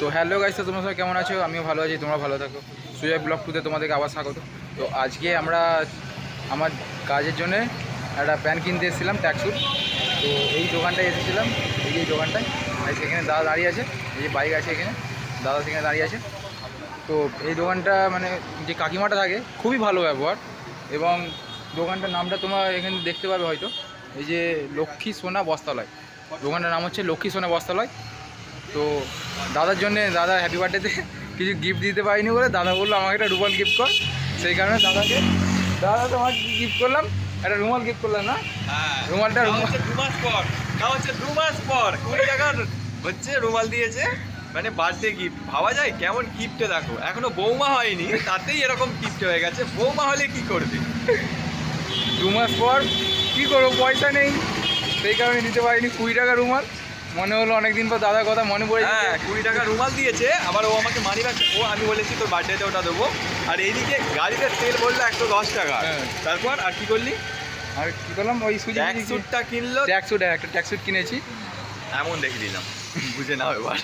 তো hello guys তো তোমরা সবাই কেমন আছো? আমিও ভালো আছি তোমরা ভালো থাকো। সুজয় ব্লগ টুতে তোমাদেরকে আবার স্বাগত। তো আজকে আমরা আমার কাজের জন্য একটা প্যান্ট কিনতে এসেছিলাম ট্যাক্সুট তো এই দোকানটায় এসেছিলাম, এই যে দোকানটায়। সেখানে দাদা দাঁড়িয়ে আছে, এই যে বাইক আছে এখানে। দাদা সেখানে দাঁড়িয়ে আছে। তো এই দোকানটা মানে যে কাকিমাটা থাকে, খুবই ভালো ব্যবহার। এবং দোকানটার নামটা তোমরা এখানে দেখতে পাবে হয়তো। এই যে লক্ষ্মী সোনা বস্তালয় দোকানটার নাম হচ্ছে লক্ষ্মী সোনা বস্তালয় তো দাদার জন্য দাদা হ্যাপি বার্থডেতে কিছু গিফট দিতে পারিনি বলে দাদা বলল আমাকে একটা রুমাল গিফট কর। সেই কারণে দাদাকে দাদা তোমাকে গিফট করলাম? একটা রুমাল গিফট করলাম না? হ্যাঁ। রুমালটা- মাস পর। তাও হচ্ছে দু মাস পর। কুড়ি টাকার হচ্ছে রুমাল দিয়েছে। মানে বার্থডে গিফট ভাবা যায় কেমন গিফটে দেখো। এখনও বৌমা হয়নি তাতেই এরকম গিফট হয়ে গেছে। বৌমা হলে কি করবে? দু মাস পর কী করব? পয়সা নেই। সেই কারণে দিতে পারিনি কুড়ি টাকা রুমাল। মনে হলো অনেকদিন পর দাদার কথা মনে পড়ে হ্যাঁ কুড়ি টাকা রুমাল দিয়েছে আবার ও আমাকে মানি ব্যাগ ও আমি বলেছি তোর বার্থডেতে ওটা দেবো। আর এইদিকে গাড়িতে তেল বলল একশো দশ টাকা। হ্যাঁ। তারপর আর কি করলি? আর কী করলাম? ওই সুজি ট্যাক্সুটটা কিনলো। ট্যাক্সুট একটা ট্যাক্সুট কিনেছি। এমন দেখে দিলাম বুঝে নাও এবার।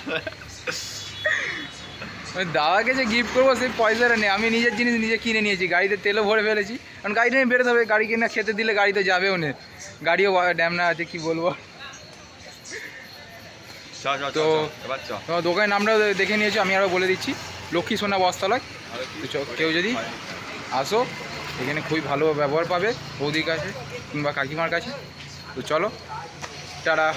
ওই দাদাকে যে গিফট করব সেই পয়সাটা নেই। আমি নিজের জিনিস নিজে কিনে নিয়েছি। গাড়িতে তেলও ভরে ফেলেছি। কারণ গাড়িটা নিয়ে বেরোতে হবে। গাড়ি কিনে খেতে দিলে গাড়িতে যাবেও না। গাড়িও ড্যামনা আছে কি বলব? তো- তো দোকানের নামটা দেখে নিয়েছি আমি আরও বলে দিচ্ছি। লক্ষ্মী সোনা বস্তালয়। কেউ যদি আসো এখানে খুবই ভালো ব্যবহার পাবে বৌদির কাছে কিংবা কাকিমার কাছে। তো চলো টাটা।